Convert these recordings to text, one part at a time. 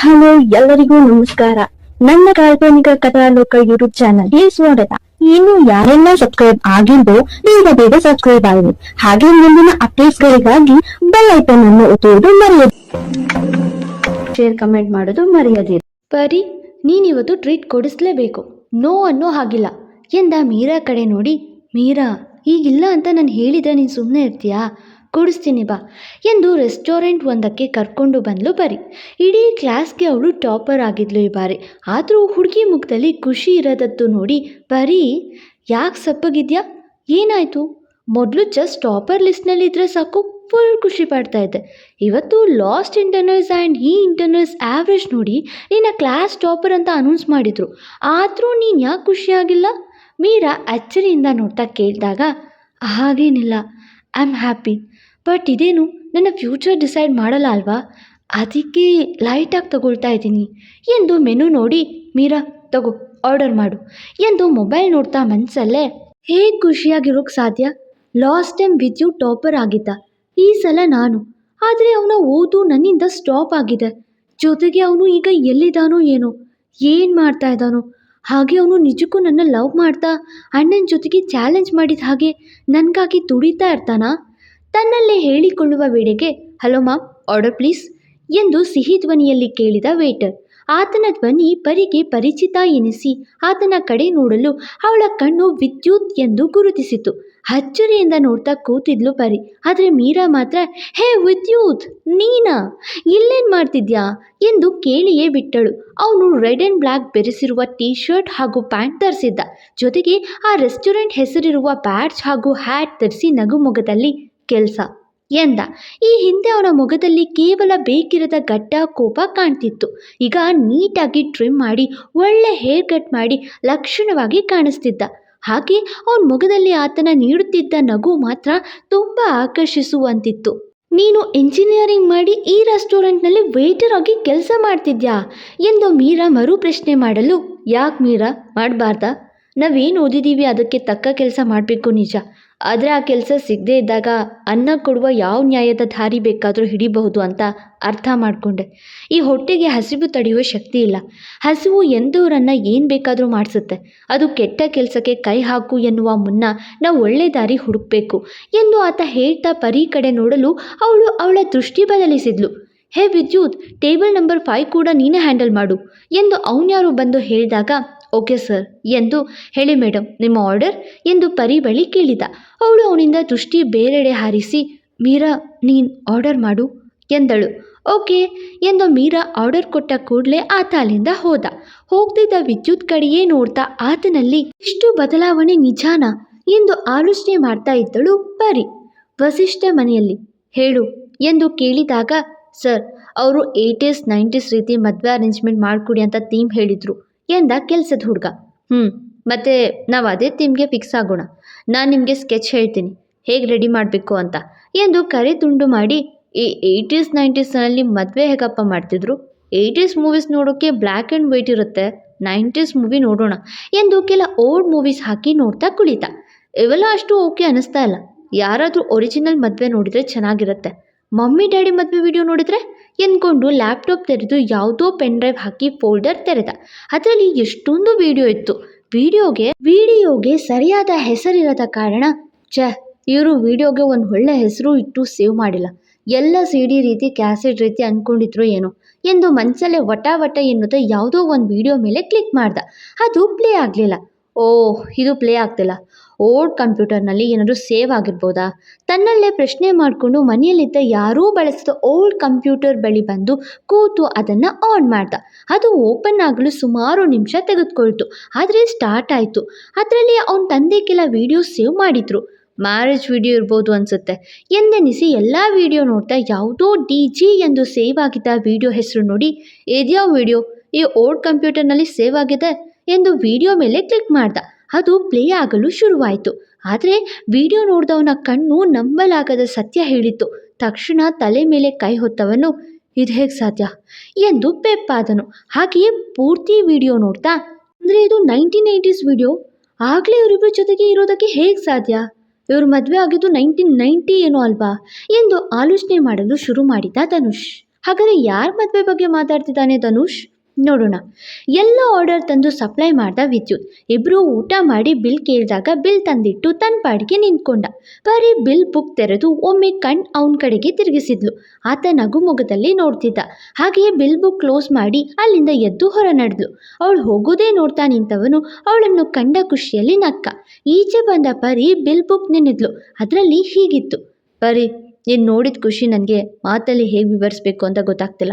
Hello, ಎಲ್ಲರಿಗೂ ನಮಸ್ಕಾರ. ನನ್ನ ಕಾಲ್ಪನಿಕ ಕಥಾಲೋಕ ಯೂಟ್ಯೂಬ್ ಚಾನಲ್ಗೆ ಸ್ವಾಗತ. ಇನ್ನು ಯಾರೆಲ್ಲ ಸಬ್ಸ್ಕ್ರೈಬ್ ಆಗಿದ್ದು ಬೇಗ ಬೇಗ ಸಬ್ಸ್ಕ್ರೈಬ್ ಆಗಿದೆ ಹಾಗೆ ಮುಂದಿನ ಅಪ್ಡೇಟ್ಸ್ ಗಳಿಗಾಗಿ ಬೆಲ್ ಐಕನ್ ಅನ್ನು ಒತ್ತುವುದು ಮರೆಯದು. ಶೇರ್ ಕಮೆಂಟ್ ಮಾಡೋದು ಮರೆಯದಿರಿ. ಪರಿ ನೀನಿವತ್ತು ಟ್ರೀಟ್ ಕೊಡಿಸ್ಲೇಬೇಕು. ನೋ ಅನ್ನೋ ಹಾಗಿಲ್ಲ. ಎಂದ ಮೀರಾ ಕಡೆ ನೋಡಿ, ಮೀರಾ, ಈಗಿಲ್ಲ ಅಂತ ನಾನು ಹೇಳಿದ್ರೆ ನೀನು ಸುಮ್ಮನೆ ಇರ್ತೀಯಾ? ಕೊಡಿಸ್ತೀನಿ ಬಾ ಎಂದು ರೆಸ್ಟೋರೆಂಟ್ ಒಂದಕ್ಕೆ ಕರ್ಕೊಂಡು ಬಂದಲು ಬರಿ. ಇಡೀ ಕ್ಲಾಸ್ಗೆ ಅವಳು ಟಾಪರ್ ಆಗಿದ್ಲು ಈ ಬಾರಿ. ಆದರೂ ಹುಡುಗಿ ಮುಖದಲ್ಲಿ ಖುಷಿ ಇರೋದದ್ದು ನೋಡಿ ಪರಿ ಯಾಕೆ ಸಪ್ಪಗಿದ್ಯಾ? ಏನಾಯಿತು? ಮೊದಲು ಜಸ್ಟ್ ಟಾಪರ್ ಲಿಸ್ಟ್ನಲ್ಲಿದ್ದರೆ ಸಾಕು ಫುಲ್ ಖುಷಿ ಪಡ್ತಾ ಇದ್ದೆ. ಇವತ್ತು ಲಾಸ್ಟ್ ಇಂಟರ್ನಲ್ಸ್ ಆ್ಯಂಡ್ ಈ ಇಂಟರ್ನಲ್ಸ್ ಆ್ಯಾವ್ರೇಜ್ ನೋಡಿ ನಿನ್ನ ಕ್ಲಾಸ್ ಟಾಪರ್ ಅಂತ ಅನೌನ್ಸ್ ಮಾಡಿದರು. ಆದರೂ ನೀನು ಯಾಕೆ ಖುಷಿಯಾಗಿಲ್ಲ ಮೀರಾ ಅಚ್ಚರಿಯಿಂದ ನೋಡ್ತಾ ಕೇಳಿದಾಗ, ಹಾಗೇನಿಲ್ಲ. ಐ ಆಮ್ ಹ್ಯಾಪಿ ಬಟ್ ಇದೇನು? ನನ್ನ ಫ್ಯೂಚರ್ ಡಿಸೈಡ್ ಮಾಡಲ್ಲ ಅಲ್ವಾ? ಅದಕ್ಕೆ ಲೈಟಾಗಿ ತಗೊಳ್ತಾ ಇದ್ದೀನಿ. ಎಂದು ಮೆನು ನೋಡಿ, ಮೀರಾ, ತಗೋ ಆರ್ಡರ್ ಮಾಡು. ಎಂದು ಮೊಬೈಲ್ ನೋಡ್ತಾ ಮನಸ್ಸಲ್ಲೇ ಹೇಗೆ ಖುಷಿಯಾಗಿರೋಕ್ಕೆ ಸಾಧ್ಯ? ಲಾಸ್ಟ್ ಟೈಮ್ ವಿದ್ಯು ಟಾಪರ್ ಆಗಿದ್ದ. ಈ ಸಲ ನಾನು. ಆದರೆ ಅವನ ಓದು ನನ್ನಿಂದ ಸ್ಟಾಪ್ ಆಗಿದೆ. ಜೊತೆಗೆ ಅವನು ಈಗ ಎಲ್ಲಿದ್ದಾನೋ ಏನೋ. ಏನು ಮಾಡ್ತಾ ಇದ್ದಾನೋ. ಹಾಗೆ ಅವನು ನಿಜಕ್ಕೂ ನನ್ನ ಲವ್ ಮಾಡ್ತಾ, ಅಣ್ಣನ ಜೊತೆಗೆ ಚಾಲೆಂಜ್ ಮಾಡಿದ ಹಾಗೆ ನನಗಾಗಿ ದುಡಿತಾ ಇರ್ತಾನಾ? ತನ್ನಲ್ಲೇ ಹೇಳಿಕೊಳ್ಳುವ ವೇಳೆಗೆ, ಹಲೋ ಮಾಮ್ ಆರ್ಡರ್ ಪ್ಲೀಸ್ ಎಂದು ಸಿಹಿ ಧ್ವನಿಯಲ್ಲಿ ಕೇಳಿದ ವೇಟರ್. ಆತನ ಧ್ವನಿ ಪರಿಗೆ ಪರಿಚಿತ ಎನಿಸಿ ಆತನ ಕಡೆ ನೋಡಲು ಅವಳ ಕಣ್ಣು ವಿದ್ಯುತ್ ಎಂದು ಗುರುತಿಸಿತು. ಅಚ್ಚರಿಯಿಂದ ನೋಡ್ತಾ ಕೂತಿದ್ಲು ಪರಿ. ಆದರೆ ಮೀರಾ ಮಾತ್ರ, ಹೇ ವಿದ್ಯುತ್, ನೀನಾ? ಇಲ್ಲೇನು ಮಾಡ್ತಿದ್ಯಾ? ಎಂದು ಕೇಳಿಯೇ ಬಿಟ್ಟಳು. ಅವನು ರೆಡ್ ಆ್ಯಂಡ್ ಬ್ಲ್ಯಾಕ್ ಬೆರೆಸಿರುವ ಟೀ ಶರ್ಟ್ ಹಾಗೂ ಪ್ಯಾಂಟ್ ಧರಿಸಿದ್ದ. ಜೊತೆಗೆ ಆ ರೆಸ್ಟೋರೆಂಟ್ ಹೆಸರಿರುವ ಬ್ಯಾಡ್ಜ್ ಹಾಗೂ ಹ್ಯಾಟ್ ಧರಿಸಿ ನಗುಮೊಗದಲ್ಲಿ ಕೆಲಸ. ಎಂದ, ಈ ಹಿಂದೆ ಅವನ ಮೊಗದಲ್ಲಿ ಕೇವಲ ಬೇಕಿರದ ಗಡ್ಡ ಕೋಪ ಕಾಣ್ತಿತ್ತು. ಈಗ ನೀಟಾಗಿ ಟ್ರಿಮ್ ಮಾಡಿ, ಒಳ್ಳೆ ಹೇರ್ ಕಟ್ ಮಾಡಿ ಲಕ್ಷಣವಾಗಿ ಕಾಣಿಸ್ತಿದ್ದ. ಹಾಗೆ ಅವನ ಮೊಗದಲ್ಲಿ ಆತನ ನೀಡುತ್ತಿದ್ದ ನಗು ಮಾತ್ರ ತುಂಬ ಆಕರ್ಷಿಸುವಂತಿತ್ತು. ನೀನು ಇಂಜಿನಿಯರಿಂಗ್ ಮಾಡಿ ಈ ರೆಸ್ಟೋರೆಂಟ್ನಲ್ಲಿ ವೇಟರ್ ಆಗಿ ಕೆಲಸ ಮಾಡ್ತಿದ್ಯಾ? ಎಂದು ಮೀರಾ ಮರು ಪ್ರಶ್ನೆ ಮಾಡಲು, ಯಾಕೆ ಮೀರಾ? ಮಾಡಬಾರ್ದಾ? ನಾವೇನು ಓದಿದ್ದೀವಿ ಅದಕ್ಕೆ ತಕ್ಕ ಕೆಲಸ ಮಾಡಬೇಕು ನಿಜ. ಆದರೆ ಆ ಕೆಲಸ ಸಿಗದೇ ಇದ್ದಾಗ ಅನ್ನ ಕೊಡುವ ಯಾವ ನ್ಯಾಯದ ದಾರಿ ಬೇಕಾದರೂ ಹಿಡಿಬಹುದು ಅಂತ ಅರ್ಥ ಮಾಡಿಕೊಂಡೆ. ಈ ಹೊಟ್ಟೆಗೆ ಹಸಿವು ತಡೆಯುವ ಶಕ್ತಿ ಇಲ್ಲ. ಹಸಿವು ಎಂದವರನ್ನು ಏನು ಬೇಕಾದರೂ ಮಾಡಿಸುತ್ತೆ. ಅದು ಕೆಟ್ಟ ಕೆಲಸಕ್ಕೆ ಕೈ ಹಾಕು ಎನ್ನುವ ಮುನ್ನ ನಾವು ಒಳ್ಳೆ ದಾರಿ ಹುಡುಕಬೇಕು ಎಂದು ಆತ ಹೇಳ್ತಾ ಪರಿ ಕಡೆ ನೋಡಲು ಅವಳು ಅವಳ ದೃಷ್ಟಿ ಬದಲಿಸಿದ್ಲು. ಹೇ ವಿದ್ಯುತ್, ಟೇಬಲ್ ನಂಬರ್ ಫೈವ್ ಕೂಡ ನೀನೇ ಹ್ಯಾಂಡಲ್ ಮಾಡು ಎಂದು ಅವನ್ಯಾರು ಬಂದು ಹೇಳಿದಾಗ ಓಕೆ ಸರ್ ಎಂದು ಹೇಳಿ ಮೇಡಮ್ ನಿಮ್ಮ ಆರ್ಡರ್ ಎಂದು ಪರಿ ಬಳಿ ಕೇಳಿದ. ಅವಳು ಅವನಿಂದ ದೃಷ್ಟಿ ಬೇರೆಡೆ ಹಾರಿಸಿ, ಮೀರಾ, ನೀನು ಆರ್ಡರ್ ಮಾಡು ಎಂದಳು. ಓಕೆ ಎಂದು ಮೀರಾ ಆರ್ಡರ್ ಕೊಟ್ಟ ಕೂಡಲೇ ಆತ ಅಲ್ಲಿಂದ ಹೋದ. ಹೋಗ್ತಿದ್ದ ವಿದ್ಯುತ್ ಕಡೆಯೇ ನೋಡ್ತಾ ಆತನಲ್ಲಿ, ಇಷ್ಟು ಬದಲಾವಣೆ ನಿಜಾನ? ಎಂದು ಆಲೋಚನೆ ಮಾಡ್ತಾ ಇದ್ದಳು ಪರಿ. ವಸಿಷ್ಠ ಮನೆಯಲ್ಲಿ, ಹೇಳು ಎಂದು ಕೇಳಿದಾಗ, ಸರ್, ಅವರು ಏಯ್ಟೀಸ್ ನೈಂಟೀಸ್ ರೀತಿ ಮದುವೆ ಅರೇಂಜ್ಮೆಂಟ್ ಮಾಡಿಕೊಡಿ ಅಂತ ಥೀಮ್ ಹೇಳಿದರು. ಎಂದ ಕೆಲಸದ ಹುಡುಗ. ಹ್ಞೂ ಮತ್ತು ನಾವು ಅದೇ ಥೀಮ್ಗೆ ಫಿಕ್ಸ್ ಆಗೋಣ. ನಾನು ನಿಮಗೆ ಸ್ಕೆಚ್ ಹೇಳ್ತೀನಿ. ಹೇಗೆ ರೆಡಿ ಮಾಡಬೇಕು ಅಂತ. ಎಂದು ಕರೆ ತುಂಡು ಮಾಡಿ, ಈ ಏಯ್ಟೀಸ್ ನೈಂಟೀಸ್ನಲ್ಲಿ ಮದುವೆ ಹೇಗಪ್ಪ ಮಾಡ್ತಿದ್ರು? ಏಯ್ಟೀಸ್ ಮೂವೀಸ್ ನೋಡೋಕ್ಕೆ ಬ್ಲ್ಯಾಕ್ ಆ್ಯಂಡ್ ವೈಟ್ ಇರುತ್ತೆ. ನೈಂಟೀಸ್ ಮೂವಿ ನೋಡೋಣ ಎಂದು ಕೆಲ ಓಲ್ಡ್ ಮೂವೀಸ್ ಹಾಕಿ ನೋಡ್ತಾ ಕುಳಿತ. ಇವೆಲ್ಲ ಅಷ್ಟು ಓಕೆ ಅನ್ನಿಸ್ತಾ ಇಲ್ಲ. ಯಾರಾದರೂ ಒರಿಜಿನಲ್ ಮದುವೆ ನೋಡಿದರೆ ಚೆನ್ನಾಗಿರುತ್ತೆ. ಮಮ್ಮಿ, ಡ್ಯಾಡಿ ಮದುವೆ ವಿಡಿಯೋ ನೋಡಿದರೆ ಎಂದ್ಕೊಂಡು ಲ್ಯಾಪ್ಟಾಪ್ ತೆರೆದು ಯಾವುದೋ ಪೆನ್ ಡ್ರೈವ್ ಹಾಕಿ ಫೋಲ್ಡರ್ ತೆರೆದ. ಅದರಲ್ಲಿ ಎಷ್ಟೊಂದು ವಿಡಿಯೋ ಇತ್ತು. ವಿಡಿಯೋಗೆ ವಿಡಿಯೋಗೆ ಸರಿಯಾದ ಹೆಸರಿರದ ಕಾರಣ ಚ ಇವರು ವಿಡಿಯೋಗೆ ಒಂದು ಒಳ್ಳೆ ಹೆಸರು ಇಟ್ಟು ಸೇವ್ ಮಾಡಿಲ್ಲ. ಎಲ್ಲ ಸಿ ಡಿ ರೀತಿ ಕ್ಯಾಸೆಟ್ ರೀತಿ ಅಂದ್ಕೊಂಡಿದ್ರು ಏನೋ ಎಂದು ಮನಸ್ಸಲ್ಲೇ ವಟ ವಟ ಎನ್ನುತ್ತಾ ಯಾವುದೋ ಒಂದು ವಿಡಿಯೋ ಮೇಲೆ ಕ್ಲಿಕ್ ಮಾಡ್ದ. ಅದು ಪ್ಲೇ ಆಗಲಿಲ್ಲ. ಓಹ್, ಇದು ಪ್ಲೇ ಆಗ್ತಿಲ್ಲ. ಓಲ್ಡ್ ಕಂಪ್ಯೂಟರ್ನಲ್ಲಿ ಏನಾದರೂ ಸೇವ್ ಆಗಿರ್ಬೋದಾ? ತನ್ನಲ್ಲೇ ಪ್ರಶ್ನೆ ಮಾಡಿಕೊಂಡು ಮನೆಯಲ್ಲಿದ್ದ ಯಾರೂ ಬಳಸಿದ ಓಲ್ಡ್ ಕಂಪ್ಯೂಟರ್ ಬಳಿ ಬಂದು ಕೂತು ಅದನ್ನು ಆನ್ ಮಾಡ್ದ. ಅದು ಓಪನ್ ಆಗಲು ಸುಮಾರು ನಿಮಿಷ ತೆಗೆದುಕೊಳ್ತು. ಆದರೆ ಸ್ಟಾರ್ಟ್ ಆಯಿತು. ಅದರಲ್ಲಿ ಅವನ ತಂದೆ ಕೆಲ ವೀಡಿಯೋ ಸೇವ್ ಮಾಡಿದ್ರು. ಮ್ಯಾರೇಜ್ ವಿಡಿಯೋ ಇರ್ಬೋದು ಅನಿಸುತ್ತೆ. ಎಂದೆನಿಸಿ ಎಲ್ಲ ವಿಡಿಯೋ ನೋಡ್ತಾ ಯಾವುದೋ ಡಿ ಜಿ ಎಂದು ಸೇವ್ ಆಗಿದ್ದ ವಿಡಿಯೋ ಹೆಸರು ನೋಡಿ ಇದ್ಯಾವ ವಿಡಿಯೋ, ಈ ಓಲ್ಡ್ ಕಂಪ್ಯೂಟರ್ನಲ್ಲಿ ಸೇವ್ ಆಗಿದೆ ಎಂದು ವಿಡಿಯೋ ಮೇಲೆ ಕ್ಲಿಕ್ ಮಾಡ್ದ. ಅದು ಪ್ಲೇ ಆಗಲು ಶುರುವಾಯಿತು. ಆದರೆ ವಿಡಿಯೋ ನೋಡಿದವನ ಕಣ್ಣು ನಂಬಲಾಗದ ಸತ್ಯ ಹೇಳಿತ್ತು. ತಕ್ಷಣ ತಲೆ ಮೇಲೆ ಕೈ ಹೊತ್ತವನು, ಇದು ಹೇಗೆ ಸಾಧ್ಯ? ಎಂದು ಪೆಪ್ಪಾದನು. ಹಾಗೆಯೇ ಪೂರ್ತಿ ವಿಡಿಯೋ ನೋಡ್ತಾ, ಅಂದರೆ ಇದು ನೈನ್ಟೀನ್ ಏಯ್ಟೀಸ್ ವಿಡಿಯೋ? ಆಗಲೇ ಇವರಿಬ್ಬರ ಜೊತೆಗೆ ಇರೋದಕ್ಕೆ ಹೇಗೆ ಸಾಧ್ಯ? ಇವರು ಮದುವೆ ಆಗಿದ್ದು ನೈನ್ಟೀನ್ ನೈಂಟಿ ಏನೋ ಅಲ್ವಾ? ಎಂದು ಆಲೋಚನೆ ಮಾಡಲು ಶುರು ಮಾಡಿದ ಧನುಷ್. ಹಾಗಾದರೆ ಯಾರ ಮದುವೆ ಬಗ್ಗೆ ಮಾತಾಡ್ತಿದ್ದಾನೆ ಧನುಷ್? ನೋಡೋಣ. ಎಲ್ಲ ಆರ್ಡರ್ ತಂದು ಸಪ್ಲೈ ಮಾಡ್ದ ವಿದ್ಯುತ್. ಇಬ್ಬರು ಊಟ ಮಾಡಿ ಬಿಲ್ ಕೇಳಿದಾಗ ಬಿಲ್ ತಂದಿಟ್ಟು ತನ್ನ ಪಾಡಿಗೆ ನಿಂತ್ಕೊಂಡ. ಬರೀ ಬಿಲ್ ಬುಕ್ ತೆರೆದು ಒಮ್ಮೆ ಕಣ್ ಅವನ ಕಡೆಗೆ ತಿರುಗಿಸಿದ್ಲು. ಆತ ನಗುಮೊಗದಲ್ಲಿ ನೋಡ್ತಿದ್ದ. ಹಾಗೆಯೇ ಬಿಲ್ ಬುಕ್ ಕ್ಲೋಸ್ ಮಾಡಿ ಅಲ್ಲಿಂದ ಎದ್ದು ಹೊರ ನಡೆದ್ಲು ಅವಳು ಹೋಗೋದೇ ನೋಡ್ತಾ ನಿಂತವನು ಅವಳನ್ನು ಕಂಡ ಖುಷಿಯಲ್ಲಿ ನಕ್ಕ. ಈಚೆ ಬಂದ ಪರಿ ಬಿಲ್ ಬುಕ್ ನೆನೆದ್ಲು. ಅದರಲ್ಲಿ ಹೀಗಿತ್ತು. ಪರಿ, ನೀನು ನೋಡಿದ ಖುಷಿ ನನಗೆ. ಮಾತಲ್ಲಿ ಹೇಗೆ ವಿವರಿಸ್ಬೇಕು ಅಂತ ಗೊತ್ತಾಗ್ತಿಲ್ಲ.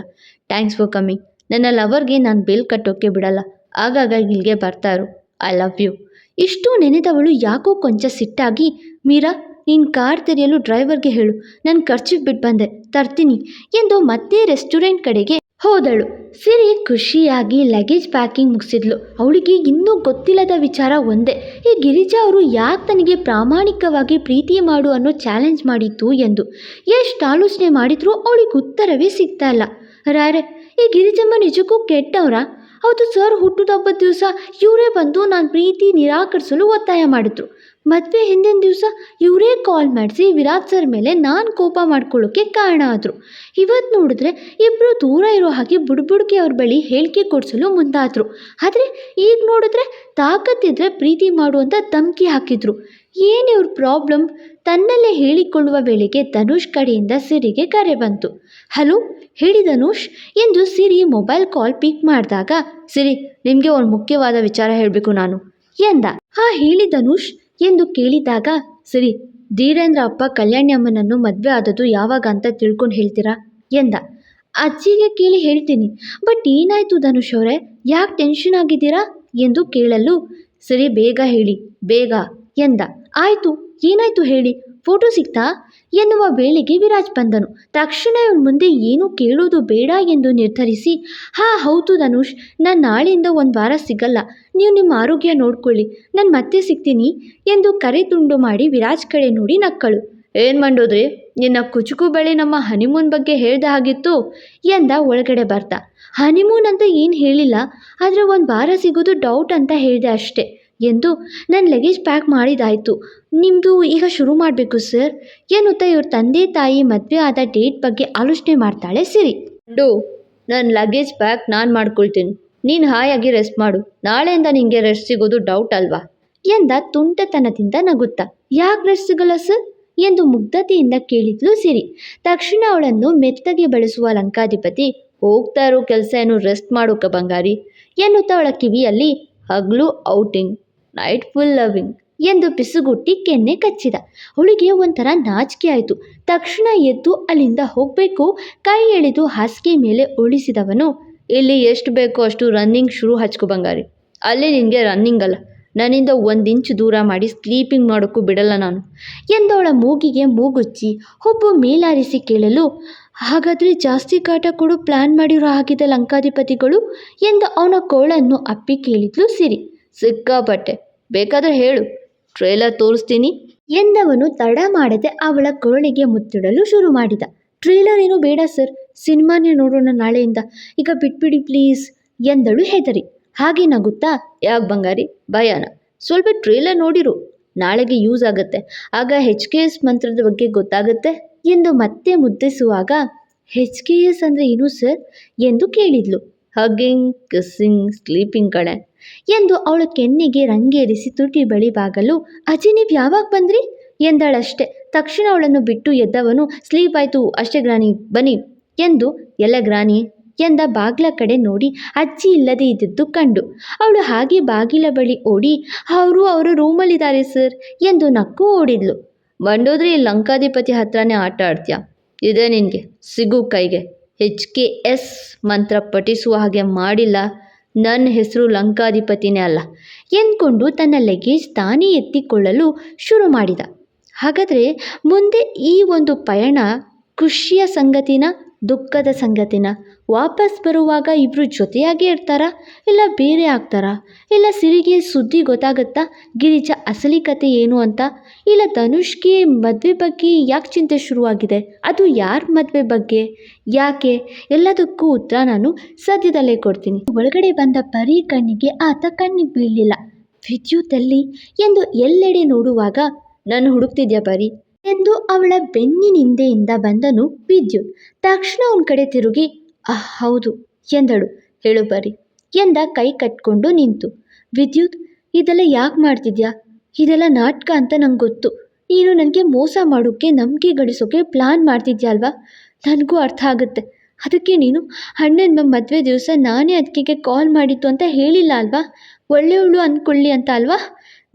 ಥ್ಯಾಂಕ್ಸ್ ಫಾರ್ ಕಮ್ಮಿಂಗ್ ನನ್ನ ಲವರ್ಗೆ ನಾನು ಬಿಲ್ ಕಟ್ಟೋಕ್ಕೆ ಬಿಡಲ್ಲ. ಆಗಾಗ ಇಲ್ಲಿಗೆ ಬರ್ತಾರು. ಐ ಲವ್ ಯು ಇಷ್ಟು ನೆನೆದವಳು ಯಾಕೋ ಕೊಂಚ ಸಿಟ್ಟಾಗಿ, ಮೀರಾ, ನೀನು ಕಾರ್ ತೆರೆಯಲು ಡ್ರೈವರ್ಗೆ ಹೇಳು. ನಾನು ಖರ್ಚು ಬಿಟ್ಟು ಬಂದೆ. ತರ್ತೀನಿ ಎಂದು ಮತ್ತೆ ರೆಸ್ಟೋರೆಂಟ್ ಕಡೆಗೆ ಹೋದಳು. ಸಿರಿ ಖುಷಿಯಾಗಿ ಲಗೇಜ್ ಪ್ಯಾಕಿಂಗ್ ಮುಗಿಸಿದ್ಲು. ಅವಳಿಗೆ ಇನ್ನೂ ಗೊತ್ತಿಲ್ಲದ ವಿಚಾರ ಒಂದೇ. ಈ ಗಿರಿಜಾ ಅವರು ಯಾಕೆ ತನಗೆ ಪ್ರಾಮಾಣಿಕವಾಗಿ ಪ್ರೀತಿ ಮಾಡು ಅನ್ನೋ ಚಾಲೆಂಜ್ ಮಾಡಿತ್ತು ಎಂದು. ಎಷ್ಟು ಆಲೋಚನೆ ಮಾಡಿದ್ರೂ ಅವಳಿಗೆ ಉತ್ತರವೇ ಸಿಗ್ತಾ ಇಲ್ಲ. ರಾಯರೇ ಈ ಗಿರಿಜಮ್ಮ ನಿಜಕ್ಕೂ ಕೆಟ್ಟವರ? ಹೌದು ಸರ್ ಹುಟ್ಟಿದಬ್ಬದ ದಿವಸ ಇವರೇ ಬಂದು ನಾನು ಪ್ರೀತಿ ನಿರಾಕರಿಸಲು ಒತ್ತಾಯ ಮಾಡಿದ್ರು. ಮದುವೆ ಹಿಂದಿನ ದಿವಸ ಇವರೇ ಕಾಲ್ ಮಾಡಿಸಿ ವಿರಾಟ್ ಸರ್ ಮೇಲೆ ನಾನು ಕೋಪ ಮಾಡ್ಕೊಳ್ಳೋಕ್ಕೆ ಕಾರಣ ಆದರು. ಇವತ್ತು ನೋಡಿದ್ರೆ ಇಬ್ಬರು ದೂರ ಇರೋ ಹಾಗೆ ಬುಡ್ಬುಡ್ಕೆ ಅವ್ರ ಬಳಿ ಹೇಳಿಕೆ ಕೊಡಿಸಲು ಮುಂದಾದರು. ಆದರೆ ಈಗ ನೋಡಿದ್ರೆ ತಾಕತ್ತಿದ್ರೆ ಪ್ರೀತಿ ಮಾಡುವಂಥ ಧಮಕಿ ಹಾಕಿದ್ರು. ಏನು ಇವ್ರ ಪ್ರಾಬ್ಲಮ್ ತನ್ನಲ್ಲೇ ಹೇಳಿಕೊಳ್ಳುವ ವೇಳೆಗೆ ಧನುಷ್ ಕಡೆಯಿಂದ ಸಿರಿಗೆ ಕರೆ ಬಂತು. ಹಲೋ? ಹೇಳಿ ಧನುಷ್ ಎಂದು ಸಿರಿ ಮೊಬೈಲ್ ಕಾಲ್ ಪಿಕ್ ಮಾಡಿದಾಗ, ಸಿರಿ, ನಿಮಗೆ ಒಂದು ಮುಖ್ಯವಾದ ವಿಚಾರ ಹೇಳಬೇಕು ನಾನು, ಎಂದ. ಹಾ ಹೇಳಿ ಧನುಷ್ ಎಂದು ಕೇಳಿದಾಗ, ಸಿರಿ, ಧೀರೇಂದ್ರ ಅಪ್ಪ ಕಲ್ಯಾಣಿ ಅಮ್ಮನನ್ನು ಮದುವೆ ಆದದ್ದು ಯಾವಾಗ ಅಂತ ತಿಳ್ಕೊಂಡು ಹೇಳ್ತೀರಾ, ಎಂದ. ಅಜ್ಜಿಗೆ ಕೇಳಿ ಹೇಳ್ತೀನಿ, ಬಟ್ ಏನಾಯ್ತು ಧನುಷ್ ಅವರೇ, ಯಾಕೆ ಟೆನ್ಷನ್ ಆಗಿದ್ದೀರಾ ಎಂದು ಕೇಳಲು, ಸರಿ, ಬೇಗ ಹೇಳಿ, ಬೇಗ, ಎಂದ. ಆಯಿತು, ಏನಾಯ್ತು ಹೇಳಿ ಫೋಟೋ ಸಿಗ್ತಾ ಎನ್ನುವ ವೇಳೆಗೆ ವಿರಾಜ್ ಬಂದನು. ತಕ್ಷಣ ಇವನ ಮುಂದೆ ಏನೂ ಕೇಳೋದು ಬೇಡ ಎಂದು ನಿರ್ಧರಿಸಿ, ಹಾ, ಹೌದು ಧನುಷ್, ನಾನು ನಾಳೆಯಿಂದ ಒಂದು ವಾರ ಸಿಗಲ್ಲ. ನೀವು ನಿಮ್ಮ ಆರೋಗ್ಯ ನೋಡ್ಕೊಳ್ಳಿ. ನಾನು ಮತ್ತೆ ಸಿಗ್ತೀನಿ ಎಂದು ಕರೆ ತುಂಡು ಮಾಡಿ ವಿರಾಜ್ ಕಡೆ ನೋಡಿ ನಕ್ಕಳು. ಏನು ಮಾಡೋದ್ರಿ? ನಿನ್ನ ಕುಚುಕು ಬಳಿ ನಮ್ಮ ಹನಿಮೂನ್ ಬಗ್ಗೆ ಹೇಳ್ದ ಹಾಗಿತ್ತು? ಎಂದ ಒಳಗಡೆ ಬರ್ತಾ. ಹನಿಮೂನ್ ಅಂತ ಏನು ಹೇಳಿಲ್ಲ, ಆದರೆ ಒಂದು ವಾರ ಸಿಗೋದು ಡೌಟ್ ಅಂತ ಹೇಳಿದೆ ಅಷ್ಟೇ. ಎಂದು ನನ್ನ ಲಗೇಜ್ ಪ್ಯಾಕ್ ಮಾಡಿದಾಯಿತು. ನಿಮ್ಮದು ಈಗ ಶುರು ಮಾಡಬೇಕು ಸರ್ ಏನುತ್ತಾ ಇವ್ರ ತಂದೆ ತಾಯಿ ಮದುವೆ ಆದ ಡೇಟ್ ಬಗ್ಗೆ ಆಲೋಚನೆ ಮಾಡ್ತಾಳೆ ಸಿರಿ. ಡು ನನ್ನ ಲಗೇಜ್ ಪ್ಯಾಕ್ ನಾನು ಮಾಡ್ಕೊಳ್ತೀನಿ. ನೀನು ಹಾಯಾಗಿ ರೆಸ್ಟ್ ಮಾಡು. ನಾಳೆಯಿಂದ ನಿನಗೆ ರೆಸ್ಟ್ ಸಿಗೋದು ಡೌಟ್ ಅಲ್ವಾ? ಎಂದ ತುಂಟತನದಿಂದ ನಗುತ್ತಾ. ಯಾಕೆ ರೆಸ್ಟ್ ಸಿಗಲ್ಲ ಸರ್ ಎಂದು ಮುಗ್ಧತೆಯಿಂದ ಕೇಳಿದ್ಲು ಸಿರಿ. ತಕ್ಷಣ ಅವಳನ್ನು ಮೆತ್ತಗೆ ಬಳಸುವ ಲಂಕಾಧಿಪತಿ ಹೋಗ್ತಾ ಇರೋ ಕೆಲಸ ಏನು ರೆಸ್ಟ್ ಮಾಡೋಕ ಬಂಗಾರಿ? ಎನ್ನುತ್ತಾ ಅವಳ ಕಿವಿಯಲ್ಲಿ ಹಗ್ಲು ಔಟಿಂಗ್ ನೈಟ್ ಫುಲ್ ಲವಿಂಗ್ ಎಂದು ಪಿಸುಗುಟ್ಟಿ ಕೆನ್ನೆ ಕಚ್ಚಿದ. ಅವಳಿಗೆ ಒಂಥರ ನಾಚಿಕೆ ಆಯಿತು. ತಕ್ಷಣ ಎದ್ದು ಅಲ್ಲಿಂದ ಹೋಗಬೇಕು. ಕೈ ಎಳೆದು ಹಾಸಿಗೆ ಮೇಲೆ ಉಳಿಸಿದವನು, ಇಲ್ಲಿ ಎಷ್ಟು ಬೇಕೋ ಅಷ್ಟು ರನ್ನಿಂಗ್ ಶುರು ಹಚ್ಕೊ ಬಂಗಾರಿ. ಅಲ್ಲಿ ನಿನಗೆ ರನ್ನಿಂಗ್ ಅಲ್ಲ. ನನ್ನಿಂದ ಒಂದು ಇಂಚು ದೂರ ಮಾಡಿ ಸ್ಲೀಪಿಂಗ್ ಮಾಡೋಕ್ಕೂ ಬಿಡಲ್ಲ ನಾನು. ಎಂದವಳ ಮೂಗಿಗೆ ಮೂಗುಚ್ಚಿ ಹುಬ್ಬು ಮೇಲಾರಿಸಿ ಕೇಳಲು, ಹಾಗಾದರೆ ಜಾಸ್ತಿ ಕಾಟ ಕೊಡು ಪ್ಲ್ಯಾನ್ ಮಾಡಿರೋ ಹಾಗಿದ್ದ ಲಂಕಾಧಿಪತಿಗಳು? ಎಂದು ಅವನ ಕೋಳನ್ನು ಅಪ್ಪಿ ಕೇಳಿದ್ಲು ಸಿರಿ. ಸಿಕ್ಕಾಪಟ್ಟೆ. ಬೇಕಾದರೆ ಹೇಳು. ಟ್ರೇಲರ್ ತೋರಿಸ್ತೀನಿ. ಎಂದವನು ತಡ ಮಾಡದೆ ಅವಳ ಕೊರಳಿಗೆ ಮುತ್ತಿಡಲು ಶುರು ಮಾಡಿದ. ಟ್ರೇಲರ್ ಏನು ಬೇಡ ಸರ್. ಸಿನಿಮಾನೇ ನೋಡೋಣ ನಾಳೆಯಿಂದ. ಈಗ ಬಿಟ್ಬಿಡಿ ಪ್ಲೀಸ್ ಎಂದಳು ಹೆದರಿ. ಹಾಗೆ ನಗುತ್ತಾ ಯಾವ ಬಂಗಾರಿ, ಭಯಾನ. ಸ್ವಲ್ಪ ಟ್ರೇಲರ್ ನೋಡಿರು. ನಾಳೆಗೆ ಯೂಸ್ ಆಗುತ್ತೆ. ಆಗ ಹೆಚ್ ಕೆ ಎಸ್ ಮಂತ್ರದ ಬಗ್ಗೆ ಗೊತ್ತಾಗುತ್ತೆ ಎಂದು ಮತ್ತೆ ಮುದ್ದಿಸುವಾಗ ಹೆಚ್ ಕೆ ಎಸ್ ಅಂದರೆ ಏನು ಸರ್? ಎಂದು ಕೇಳಿದ್ಲು. ಹಗ್ಗಿಂಗ್ ಕಿಸ್ಸಿಂಗ್ ಸ್ಲೀಪಿಂಗ್ ಕಡೆ ಎಂದು ಅವಳು ಕೆನ್ನೆಗೆ ರಂಗೇರಿಸಿ ತುಟಿ ಬಳಿ ಬಾಗಲು ಅಜ್ಜಿ ನೀವು ಯಾವಾಗ ಬಂದ್ರಿ? ಎಂದಳಷ್ಟೆ. ತಕ್ಷಣ ಅವಳನ್ನು ಬಿಟ್ಟು ಎದ್ದವನು, ಸ್ಲೀಪ್ ಆಯಿತು, ಅಷ್ಟೇ ಗ್ರಾನಿ ಬನ್ನಿ ಎಂದು, ಎಲ್ಲ ಗ್ರಾನಿ ಎಂದ ಬಾಗ್ಲ ಕಡೆ ನೋಡಿ ಅಜ್ಜಿ ಇಲ್ಲದೆ ಇದ್ದಿದ್ದು ಕಂಡು. ಅವಳು ಹಾಗೆ ಬಾಗಿಲ ಬಳಿ ಓಡಿ, ಅವರು, ಅವರ ರೂಮಲ್ಲಿದ್ದಾರೆ ಸರ್ ಎಂದು ನಕ್ಕು ಓಡಿದ್ಲು. ಬಂಡೋದ್ರೆ, ಲಂಕಾಧಿಪತಿ ಹತ್ರನೇ ಆಟ ಆಡ್ತೀಯ? ಇದೇ ನಿನಗೆ, ಸಿಗು ಕೈಗೆ. ಹೆಚ್ ಕೆ ಎಸ್ ಮಂತ್ರ ಪಠಿಸುವ ಹಾಗೆ ಮಾಡಿಲ್ಲ. ನನ್ನ ಹೆಸರು ಲಂಕಾಧಿಪತಿನೇ ಅಲ್ಲ ಎಂದ್ಕೊಂಡು ತನ್ನ ಲಗೇಜ್ ತಾನೇ ಎತ್ತಿಕೊಳ್ಳಲು ಶುರು ಮಾಡಿದ. ಹಾಗಾದರೆ ಮುಂದೆ ಈ ಒಂದು ಪಯಣ ಖುಷಿಯ ಸಂಗತಿನ? ದುಃಖದ ಸಂಗತಿನ? ವಾಪಸ್ ಬರುವಾಗ ಇಬ್ಬರು ಜೊತೆಯಾಗೇ ಇರ್ತಾರಾ? ಇಲ್ಲ ಬೇರೆ ಆಗ್ತಾರಾ? ಇಲ್ಲ ಸಿರಿಗೆ ಸುದ್ದಿ ಗೊತ್ತಾಗುತ್ತಾ? ಗಿರಿಜಾ ಅಸಲಿ ಕತೆ ಏನು ಅಂತ? ಇಲ್ಲ ಧನುಷ್ಗೆ ಮದುವೆ ಬಗ್ಗೆ ಯಾಕೆ ಚಿಂತೆ ಶುರುವಾಗಿದೆ? ಅದು ಯಾರ ಮದುವೆ ಬಗ್ಗೆ? ಯಾಕೆ? ಎಲ್ಲದಕ್ಕೂ ಉತ್ತರ ನಾನು ಸದ್ಯದಲ್ಲೇ ಕೊಡ್ತೀನಿ. ಒಳಗಡೆ ಬಂದ ಪರಿ ಕಣ್ಣಿಗೆ ಆತ ಕಣ್ಣಿಗೆ ಬೀಳಲಿಲ್ಲ. ವಿದ್ಯುತ್ತಲ್ಲಿ ಎಂದು ಎಲ್ಲೆಡೆ ನೋಡುವಾಗ, ನಾನು ಹುಡುಕ್ತಿದ್ಯಾ ಪರಿ? ಎಂದು ಅವಳ ಬೆನ್ನಿನಿಂದೆಯಿಂದ ಬಂದನು ವಿದ್ಯುತ್. ತಕ್ಷಣ ಅವನ ಕಡೆ ತಿರುಗಿ, ಅಹ್, ಹೌದು, ಎಂದಳು. ಹೇಳು ಬರಿ ಎಂದ ಕೈ ಕಟ್ಕೊಂಡು ನಿಂತು. ವಿದ್ಯುತ್, ಇದೆಲ್ಲ ಯಾಕೆ ಮಾಡ್ತಿದ್ಯಾ? ಇದೆಲ್ಲ ನಾಟಕ ಅಂತ ನಂಗೆ ಗೊತ್ತು. ನೀನು ನನಗೆ ಮೋಸ ಮಾಡೋಕ್ಕೆ ನಂಬಿಕೆ ಗಳಿಸೋಕೆ ಪ್ಲಾನ್ ಮಾಡ್ತಿದ್ಯಾ ಅಲ್ವಾ ನನಗೂ ಅರ್ಥ ಆಗುತ್ತೆ. ಅದಕ್ಕೆ ನೀನು ಅಣ್ಣನ ಮದುವೆ ದಿವಸ ನಾನೇ ಅದಕ್ಕೆ ಕಾಲ್ ಮಾಡಿತ್ತು ಅಂತ ಹೇಳಿಲ್ಲ ಅಲ್ವಾ? ಒಳ್ಳೆಯವಳು ಅಂದ್ಕೊಳ್ಳಿ ಅಂತ ಅಲ್ವಾ?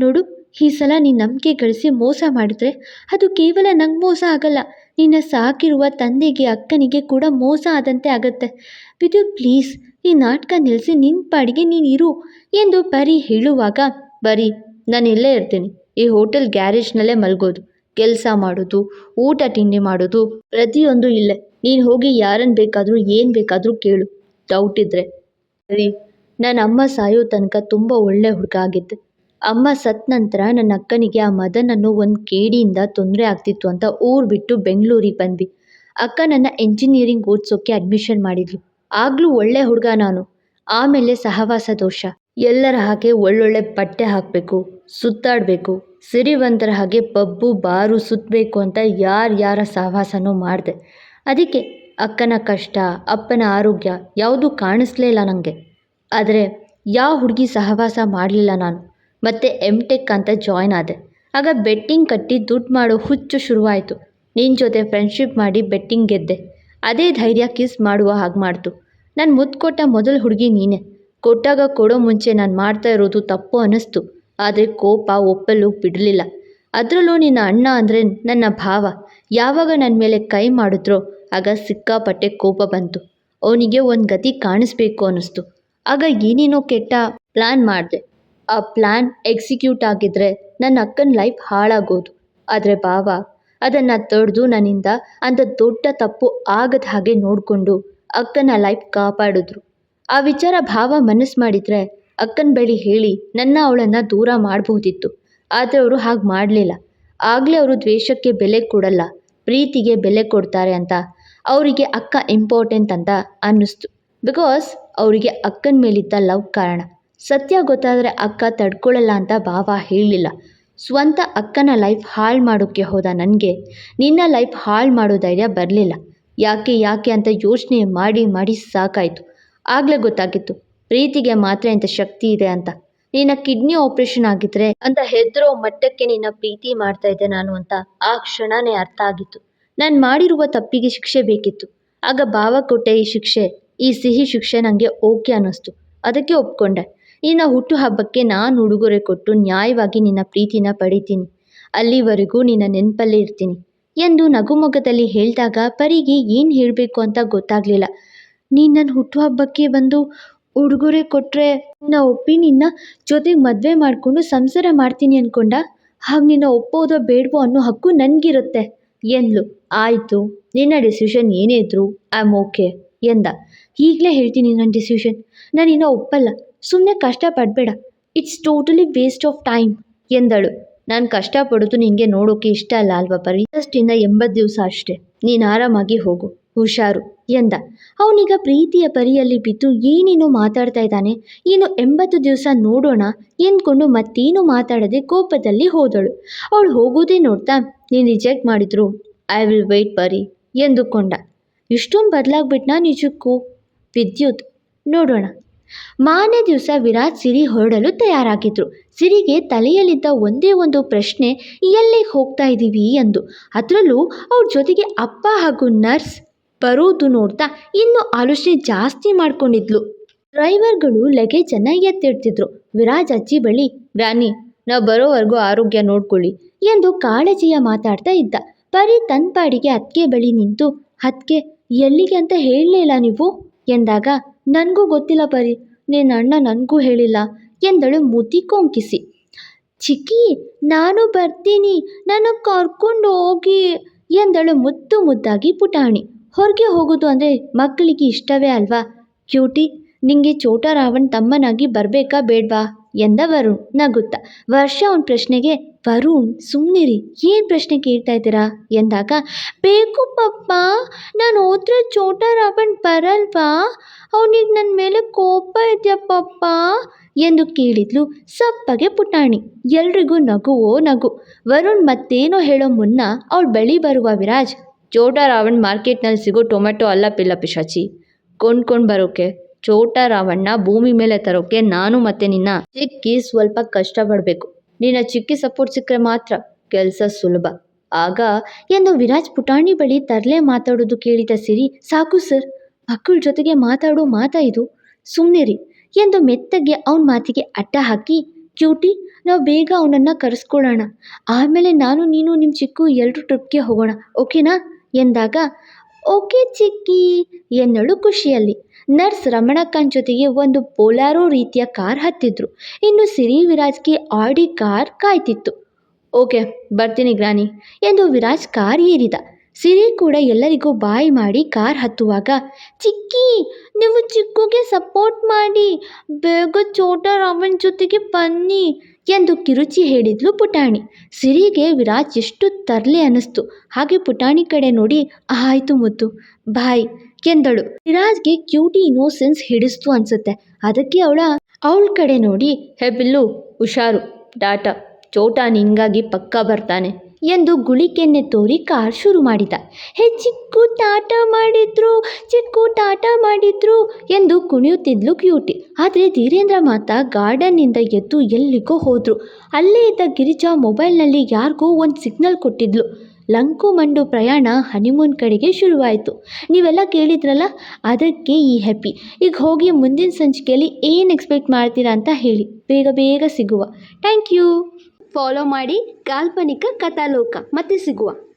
ನೋಡು ಈ ಸಲ ನೀನು ನಂಬಿಕೆ ಗಳಿಸಿ ಮೋಸ ಮಾಡಿದ್ರೆ ಅದು ಕೇವಲ ನಂಗೆ ಮೋಸ ಆಗಲ್ಲ. ನಿನ್ನ ಸಾಕಿರುವ ತಂದೆಗೆ, ಅಕ್ಕನಿಗೆ ಕೂಡ ಮೋಸ ಆದಂತೆ ಆಗುತ್ತೆ. ವಿದ್ಯುತ್ ಪ್ಲೀಸ್, ಈ ನಾಟಕ ನಿಲ್ಲಿಸಿ ನಿನ್ನ ಪಾಡಿಗೆ ನೀನು ಇರು ಎಂದು ಪರಿ ಹೇಳುವಾಗ, ಬರೀ, ನಾನು ಇಲ್ಲೇ ಇರ್ತೀನಿ. ಈ ಹೋಟೆಲ್ ಗ್ಯಾರೇಜ್ನಲ್ಲೇ ಮಲಗೋದು, ಕೆಲಸ ಮಾಡೋದು, ಊಟ ತಿಂಡಿ ಮಾಡೋದು ಪ್ರತಿಯೊಂದು ಇಲ್ಲೇ. ನೀನು ಹೋಗಿ ಯಾರನ್ನು ಬೇಕಾದರೂ, ಏನು ಬೇಕಾದರೂ ಕೇಳು. ಡೌಟ್ ಇದ್ದರೆ ಸರಿ ನನ್ನ ಅಮ್ಮ ಸಾಯೋ ತನಕ ತುಂಬ ಒಳ್ಳೆ ಹುಡುಗ ಆಗಿದ್ದೆ. ಅಮ್ಮ ಸತ್ತ ನಂತರ ನನ್ನ ಅಕ್ಕನಿಗೆ ಆ ಮದನನ್ನು ಒಂದು ಕೇಡಿಯಿಂದ ತೊಂದರೆ ಆಗ್ತಿತ್ತು ಅಂತ ಊರು ಬಿಟ್ಟು ಬೆಂಗಳೂರಿಗೆ ಬಂದ್ವಿ. ಅಕ್ಕ ನನ್ನ ಇಂಜಿನಿಯರಿಂಗ್ ಓದಿಸೋಕ್ಕೆ ಅಡ್ಮಿಷನ್ ಮಾಡಿದ್ಲು. ಆಗಲೂ ಒಳ್ಳೆ ಹುಡುಗ ನಾನು. ಆಮೇಲೆ ಸಹವಾಸ ದೋಷ. ಎಲ್ಲರ ಹಾಗೆ ಒಳ್ಳೊಳ್ಳೆ ಬಟ್ಟೆ ಹಾಕಬೇಕು, ಸುತ್ತಾಡಬೇಕು, ಸಿರಿವಂತರ ಹಾಗೆ ಪಬ್ಬು, ಬಾರು ಸುತ್ತಬೇಕು ಅಂತ ಯಾರ್ಯಾರ ಸಹವಾಸನೂ ಮಾಡಿದೆ. ಅದಕ್ಕೆ ಅಕ್ಕನ ಕಷ್ಟ, ಅಪ್ಪನ ಆರೋಗ್ಯ ಯಾವುದೂ ಕಾಣಿಸ್ಲೇ ಇಲ್ಲ ನನಗೆ ಆದರೆ ಯಾವ ಹುಡುಗಿ ಸಹವಾಸ ಮಾಡಲಿಲ್ಲ ನಾನು. ಮತ್ತು ಎಂ ಟೆಕ್ ಅಂತ ಜಾಯ್ನ್ ಆದೆ. ಆಗ ಬೆಟ್ಟಿಂಗ್ ಕಟ್ಟಿ ದುಡ್ಡು ಮಾಡೋ ಹುಚ್ಚು ಶುರುವಾಯಿತು. ನಿನ್ನ ಜೊತೆ ಫ್ರೆಂಡ್ಶಿಪ್ ಮಾಡಿ ಬೆಟ್ಟಿಂಗ್ ಗೆದ್ದೆ. ಅದೇ ಧೈರ್ಯ ಕಿಸ್ ಮಾಡುವ ಹಾಗೆ ಮಾಡ್ತು. ನಾನು ಮುದ್ದು ಕೊಟ್ಟ ಮೊದಲ ಹುಡುಗಿ ನೀನೆ. ಕೊಟ್ಟಾಗ ಕೊಡೋ ಮುಂಚೆ ನಾನು ಮಾಡ್ತಾ ಇರೋದು ತಪ್ಪು ಅನ್ನಿಸ್ತು. ಆದರೆ ಕೋಪ, ಒಪ್ಪಲು ಬಿಡಲಿಲ್ಲ. ಅದರಲ್ಲೂ ನಿನ್ನ ಅಣ್ಣ ಅಂದರೆ ನನ್ನ ಭಾವ. ಯಾವಾಗ ನನ್ನ ಮೇಲೆ ಕೈ ಮಾಡಿದ್ರೋ ಆಗ ಸಿಕ್ಕಾಪಟ್ಟೆ ಕೋಪ ಬಂತು. ಅವನಿಗೆ ಒಂದು ಗತಿ ಕಾಣಿಸ್ಬೇಕು ಅನ್ನಿಸ್ತು. ಆಗ ಏನೇನೋ ಕೆಟ್ಟ ಪ್ಲ್ಯಾನ್ ಮಾಡಿದೆ. ಆ ಪ್ಲ್ಯಾನ್ ಎಕ್ಸಿಕ್ಯೂಟ್ ಆಗಿದ್ರೆ ನನ್ನ ಅಕ್ಕನ ಲೈಫ್ ಹಾಳಾಗೋದು. ಆದರೆ ಭಾವ, ಅದನ್ನು ತಡೆದು ನನ್ನಿಂದ ಅಂಥ ದೊಡ್ಡ ತಪ್ಪು ಆಗದ ಹಾಗೆ ನೋಡಿಕೊಂಡು ಅಕ್ಕನ ಲೈಫ್ ಕಾಪಾಡಿದ್ರು. ಆ ವಿಚಾರ ಭಾವ ಮನಸ್ಸು ಮಾಡಿದರೆ ಅಕ್ಕನ ಬಳಿ ಹೇಳಿ ನನ್ನ ಅವಳನ್ನು ದೂರ ಮಾಡಬಹುದಿತ್ತು ಆದರೆ ಅವರು ಹಾಗೆ ಮಾಡಲಿಲ್ಲ. ಆಗಲೇ ಅವರು ದ್ವೇಷಕ್ಕೆ ಬೆಲೆ ಕೊಡಲ್ಲ, ಪ್ರೀತಿಗೆ ಬೆಲೆ ಕೊಡ್ತಾರೆ ಅಂತ ಅವರಿಗೆ ಅಕ್ಕ ಇಂಪಾರ್ಟೆಂಟ್ ಅಂತ ಅನ್ನಿಸ್ತು. ಬಿಕಾಸ್ ಅವರಿಗೆ ಅಕ್ಕನ ಮೇಲಿದ್ದ ಲವ್ ಕಾರಣ. ಸತ್ಯ ಗೊತ್ತಾದರೆ ಅಕ್ಕ ತಡ್ಕೊಳ್ಳಲ್ಲ ಅಂತ ಭಾವ ಹೇಳಲಿಲ್ಲ. ಸ್ವಂತ ಅಕ್ಕನ ಲೈಫ್ ಹಾಳು ಮಾಡೋಕ್ಕೆ ಹೋದ ನನಗೆ. ನಿನ್ನ ಲೈಫ್ ಹಾಳು ಮಾಡೋ ಧೈರ್ಯ ಬರಲಿಲ್ಲ. ಯಾಕೆ ಯಾಕೆ ಅಂತ ಯೋಚನೆ ಮಾಡಿ ಮಾಡಿ ಸಾಕಾಯಿತು. ಆಗಲೇ ಗೊತ್ತಾಗಿತ್ತು. ಪ್ರೀತಿಗೆ ಮಾತ್ರ ಇಂಥ ಶಕ್ತಿ ಇದೆ ಅಂತ. ನಿನ್ನ ಕಿಡ್ನಿ ಆಪರೇಷನ್ ಆಗಿದ್ರೆ ಅಂತ ಹೆದರೋ ಮಟ್ಟಕ್ಕೆ ನಿನ್ನ ಪ್ರೀತಿ ಮಾಡ್ತಾ ಇದ್ದೆ ನಾನು ಅಂತ ಆ ಕ್ಷಣನೇ ಅರ್ಥ ಆಗಿತ್ತು. ನಾನು ಮಾಡಿರುವ ತಪ್ಪಿಗೆ ಶಿಕ್ಷೆ ಬೇಕಿತ್ತು. ಆಗ ಭಾವ ಕೊಟ್ಟ ಈ ಶಿಕ್ಷೆ, ಈ ಸಿಹಿ ಶಿಕ್ಷೆ ನನಗೆ ಓಕೆ ಅನ್ನಿಸ್ತು. ಅದಕ್ಕೆ ಒಪ್ಕೊಂಡೆ. ನಿನ್ನ ಹುಟ್ಟುಹಬ್ಬಕ್ಕೆ ನಾನು ಉಡುಗೊರೆ ಕೊಟ್ಟು ನ್ಯಾಯವಾಗಿ ನಿನ್ನ ಪ್ರೀತಿನ ಪಡಿತೀನಿ. ಅಲ್ಲಿವರೆಗೂ ನಿನ್ನ ನೆನಪಲ್ಲೇ ಇರ್ತೀನಿ. ಎಂದು ನಗುಮೊಗದಲ್ಲಿ ಹೇಳಿದಾಗ, ಪರಿಗೆ ಏನು ಹೇಳಬೇಕು ಅಂತ ಗೊತ್ತಾಗಲಿಲ್ಲ. ನೀನು ನನ್ನ ಹುಟ್ಟುಹಬ್ಬಕ್ಕೆ ಬಂದು ಉಡುಗೊರೆ ಕೊಟ್ಟರೆ ನಿನ್ನ ಒಪ್ಪಿ ನಿನ್ನ ಜೊತೆಗೆ ಮದುವೆ ಮಾಡಿಕೊಂಡು ಸಂಸಾರ ಮಾಡ್ತೀನಿ ಅಂದ್ಕೊಂಡ ಹಾಗೆ ನಿನ್ನ ಒಪ್ಪೋದೋ ಬೇಡವೋ ಅನ್ನೋ ಹಕ್ಕು ನನಗಿರುತ್ತೆ. ಎಂದ್ಲು. ಆಯಿತು, ನಿನ್ನ ಡಿಸಿಷನ್ ಏನೇ ಇದ್ರು ಐ ಆಮ್ ಓಕೆ, ಎಂದ. ಈಗಲೇ ಹೇಳ್ತೀನಿ ನನ್ನ ಡಿಸಿಷನ್. ನಾನು ಇನ್ನೂ ಒಪ್ಪಲ್ಲ. ಸುಮ್ಮನೆ ಕಷ್ಟಪಡಬೇಡ. It's totally waste of time ಎಂದಳು. ನಾನು ಕಷ್ಟಪಡೋದು ನಿನಗೆ ನೋಡೋಕೆ ಇಷ್ಟ ಅಲ್ಲ ಅಲ್ವಾ ಪರಿ? ಅಷ್ಟಿಂದ ಎಂಬತ್ತು ದಿವಸ ಅಷ್ಟೇ. ನೀನು ಆರಾಮಾಗಿ ಹೋಗು. ಹುಷಾರು ಎಂದ. ಅವನೀಗ ಪ್ರೀತಿಯ ಪರಿಯಲ್ಲಿ ಬಿದ್ದು ಏನೇನೋ ಮಾತಾಡ್ತಾ ಇದ್ದಾನೆ. ಏನು ಎಂಬತ್ತು ದಿವಸ ನೋಡೋಣ ಎಂದ್ಕೊಂಡು ಮತ್ತೇನು ಮಾತಾಡದೆ ಕೋಪದಲ್ಲಿ ಹೋದಳು. ಅವಳು ಹೋಗೋದೇ ನೋಡ್ತಾ, ನೀನು ರಿಜೆಕ್ಟ್ ಮಾಡಿದ್ರು. ಐ ವಿಲ್ ವೆಯ್ಟ್ ಪರಿ ಎಂದುಕೊಂಡ. ಇಷ್ಟೊಂದು ಬದಲಾಗ್ಬಿಟ್ನಾ ನಿಜಕ್ಕೂ? ವಿದ್ಯುತ್. ನೋಡೋಣ. ಮಾರನೇ ದಿವಸ ವಿರಾಟ್ ಸಿರಿ ಹೊರಡಲು ತಯಾರಾಗಿದ್ರು. ಸಿರಿಗೆ ತಲೆಯಲ್ಲಿದ್ದ ಒಂದೇ ಒಂದು ಪ್ರಶ್ನೆ ಎಲ್ಲಿಗೆ ಹೋಗ್ತಾ ಇದ್ದೀವಿ ಎಂದು. ಅದರಲ್ಲೂ ಅವ್ರ ಜೊತೆಗೆ ಅಪ್ಪ ಹಾಗೂ ನರ್ಸ್ ಬರೋದು ನೋಡ್ತಾ ಇನ್ನೂ ಆಲೋಚನೆ ಜಾಸ್ತಿ ಮಾಡ್ಕೊಂಡಿದ್ಲು. ಡ್ರೈವರ್ಗಳು ಲಗೇಜನ್ನು ಎತ್ತಿಡ್ತಿದ್ರು. ವಿರಾಜ್ ಅಜ್ಜಿ ಬಳಿ, ವ್ಯಾನಿ, ನಾವು ಬರೋವರೆಗೂ ಆರೋಗ್ಯ ನೋಡ್ಕೊಳ್ಳಿ ಎಂದು ಕಾಳಜಿಯ ಮಾತಾಡ್ತಾ ಇದ್ದ. ಪರಿ ತನ್ನ ಪಾಡಿಗೆ ಅತ್ತಿಗೆ ಬಳಿ ನಿಂತು, ಅತ್ತಿಗೆ, ಎಲ್ಲಿಗೆ ಅಂತ ಹೇಳಲಿಲ್ಲ ನೀವು? ಎಂದಾಗ ನನಗೂ ಗೊತ್ತಿಲ್ಲ ಪರಿ. ನಿನ್ನ ಅಣ್ಣ ನನಗೂ ಹೇಳಿಲ್ಲ. ಎಂದಳು ಮುದಿ ಕೊಂಕಿಸಿ. ಚಿಕ್ಕಿ, ನಾನು ಬರ್ತೀನಿ. ನನ್ನ ಕರ್ಕೊಂಡು ಹೋಗಿ ಎಂದಳು ಮುದ್ದು ಮುದ್ದಾಗಿ ಪುಟಾಣಿ. ಹೊರಗೆ ಹೋಗೋದು ಅಂದರೆ ಮಕ್ಕಳಿಗೆ ಇಷ್ಟವೇ ಅಲ್ವಾ? ಕ್ಯೂಟಿ, ನಿಂಗೆ ಚೋಟ ರಾವಣ್ ತಮ್ಮನಾಗಿ ಬರಬೇಕಾ ಬೇಡ್ವಾ? ಎಂದ ವರುಣ್ ನಗುತ್ತಾ, ವರ್ಷ ಅವನ ಪ್ರಶ್ನೆಗೆ, ವರುಣ್ ಸುಮ್ಮನಿರಿ ಏನು ಪ್ರಶ್ನೆ ಕೇಳ್ತಾ ಇದ್ದೀರಾ? ಎಂದಾಗ, ಬೇಕು ಪಪ್ಪ, ನಾನು ಹೋದ್ರೆ ಚೋಟ ರಾವಣ್ ಬರಲ್ವಾ? ಅವನಿಗೆ ನನ್ನ ಮೇಲೆ ಕೋಪ ಇದೆಯಾ ಪಪ್ಪ? ಎಂದು ಕೇಳಿದ್ಲು ಸಪ್ಪಗೆ ಪುಟಾಣಿ. ಎಲ್ರಿಗೂ ನಗುವೋ ನಗು. ವರುಣ್ ಮತ್ತೇನೋ ಹೇಳೋ ಮುನ್ನ ಅವಳು ಬಳಿ ಬರುವ ವಿರಾಜ್ ಚೋಟ ರಾವಣ್ ಮಾರ್ಕೆಟ್ನಲ್ಲಿ ಸಿಗೋ ಟೊಮೆಟೊ ಅಲ್ಲ ಪಿಲ್ಲ ಪಿಶಾಚಿ ಕೊಂಡ್ಕೊಂಡು ಬರೋಕೆ. ಚೋಟ ರಾವಣ್ಣ ಭೂಮಿ ಮೇಲೆ ತರೋಕೆ ನಾನು ಮತ್ತೆ ನಿನ್ನ ಚಿಕ್ಕಿ ಸ್ವಲ್ಪ ಕಷ್ಟಪಡಬೇಕು. ನಿನ್ನ ಚಿಕ್ಕಿ ಸಪೋರ್ಟ್ ಸಿಕ್ಕರೆ ಮಾತ್ರ ಕೆಲಸ ಸುಲಭ. ಆಗ ಎಂದು ವಿರಾಜ್ ಪುಟಾಣಿ ಬಳಿ ತರಲೆ ಮಾತಾಡೋದು ಕೇಳಿದ ಸಿರಿ, ಸಾಕು ಸರ್ ಮಕ್ಕಳ ಜೊತೆಗೆ ಮಾತಾಡೋ ಮಾತ ಇದು. ಸುಮ್ಮನಿರಿ ಎಂದು ಮೆತ್ತಗೆ ಅವನ ಮಾತಿಗೆ ಅಡ್ಡ ಹಾಕಿ, ಕ್ಯೂಟಿ, ನಾವು ಬೇಗ ಅವನನ್ನು ಕರೆಸ್ಕೊಳ್ಳೋಣ. ಆಮೇಲೆ ನಾನು ನೀನು ನಿಮ್ಮ ಚಿಕ್ಕು ಎಲ್ಲರೂ ಟ್ರಿಪ್ಗೆ ಹೋಗೋಣ, ಓಕೆನಾ? ಎಂದಾಗ, ಓಕೆ ಚಿಕ್ಕಿ ಎನ್ನಳು ಖುಷಿಯಲ್ಲಿ. ನರ್ಸ್ ರಮಣಕ್ಕನ್ ಜೊತೆಗೆ ಒಂದು ಪೋಲಾರೋ ರೀತಿಯ ಕಾರ್ ಹತ್ತಿದ್ರು. ಇನ್ನು ಸಿರಿ ವಿರಾಜ್ಗೆ ಆಡಿ ಕಾರ್ ಕಾಯ್ತಿತ್ತು. ಓಕೆ, ಬರ್ತೀನಿ ಗ್ರಾನಿ, ಎಂದು ವಿರಾಜ್ ಕಾರ್ ಏರಿದ. ಸಿರಿ ಕೂಡ ಎಲ್ಲರಿಗೂ ಬಾಯ್ ಮಾಡಿ ಕಾರ್ ಹತ್ತುವಾಗ, ಚಿಕ್ಕಿ, ನೀವು ಚಿಕ್ಕುಗೆ ಸಪೋರ್ಟ್ ಮಾಡಿ, ಬೇಗ ಚೋಟ ರಾಮನ್ ಜೊತೆಗೆ ಬನ್ನಿ, ಎಂದು ಕಿರುಚಿ ಹೇಳಿದ್ಲು ಪುಟಾಣಿ. ಸಿರಿಗೆ ವಿರಾಜ್ ಎಷ್ಟು ತರಲೆ ಅನ್ನಿಸ್ತು. ಹಾಗೆ ಪುಟಾಣಿ ಕಡೆ ನೋಡಿ, ಆಯಿತು ಮುತ್ತು ಬಾಯ್ ಎಂದಳು. ಸಿರಾಜ್ಗೆ ಕ್ಯೂಟಿ ಇನೋಸೆನ್ಸ್ ಹಿಡಿಸ್ತು ಅನ್ಸುತ್ತೆ. ಅದಕ್ಕೆ ಅವಳ ಅವಳ ಕಡೆ ನೋಡಿ, ಹೇ ಬಿಲ್ಲು, ಹುಷಾರು ಡಾಟಾ ಚೋಟ ನಿಂಗಾಗಿ ಪಕ್ಕ ಬರ್ತಾನೆ ಎಂದು ಗುಳಿಕೆನ್ನೆ ತೋರಿ ಕಾರ್ ಶುರು ಮಾಡಿದ. ಹೇ ಚಿಕ್ಕು ಟಾಟ ಮಾಡಿದ್ರು, ಚಿಕ್ಕು ಟಾಟ ಮಾಡಿದ್ರು ಎಂದು ಕುಣಿಯುತ್ತಿದ್ಲು ಕ್ಯೂಟಿ. ಆದರೆ ಧೀರೇಂದ್ರ ಮಾತ ಗಾರ್ಡನ್ನಿಂದ ಎದ್ದು ಎಲ್ಲಿಗೋ ಹೋದ್ರು. ಅಲ್ಲೇ ಇದ್ದ ಗಿರಿಜಾ ಮೊಬೈಲ್ನಲ್ಲಿ ಯಾರಿಗೋ ಒಂದು ಸಿಗ್ನಲ್ ಕೊಟ್ಟಿದ್ಲು. ಲಂಕು ಮಂಡು ಪ್ರಯಾಣ ಹನಿಮೂನ್ ಕಡೆಗೆ ಶುರುವಾಯಿತು. ನೀವೆಲ್ಲ ಕೇಳಿದ್ರಲ್ಲ? ಅದಕ್ಕೆ ಈ ಹ್ಯಾಪಿ ಈಗ ಹೋಗಿ ಮುಂದಿನ ಸಂಚಿಕೆಯಲ್ಲಿ ಏನು ಎಕ್ಸ್ಪೆಕ್ಟ್ ಮಾಡ್ತೀರಾ ಅಂತ ಹೇಳಿ. ಬೇಗ ಬೇಗ ಸಿಗುವ. ಥ್ಯಾಂಕ್ ಯು ಫಾಲೋ ಮಾಡಿ ಕಾಲ್ಪನಿಕ ಕಥಾಲೋಕ. ಮತ್ತೆ ಸಿಗುವ.